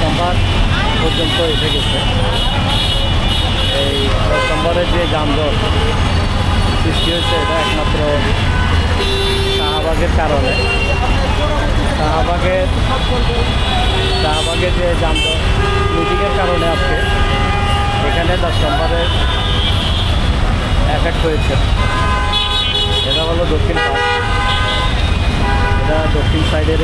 সম্বাদ পর্যন্ত এসে গেছে। এই দশ নম্বরের যে যানজট সৃষ্টি হয়েছে, এটা একমাত্র শাহবাগের কারণে। শাহবাগের শাহবাগের যে যানজট মিটিংয়ের কারণে আজকে এখানে দশ নম্বরের অ্যাফেক্ট হয়েছে। এটা হলো দক্ষিণ পাশ এটা দক্ষিণ সাইডের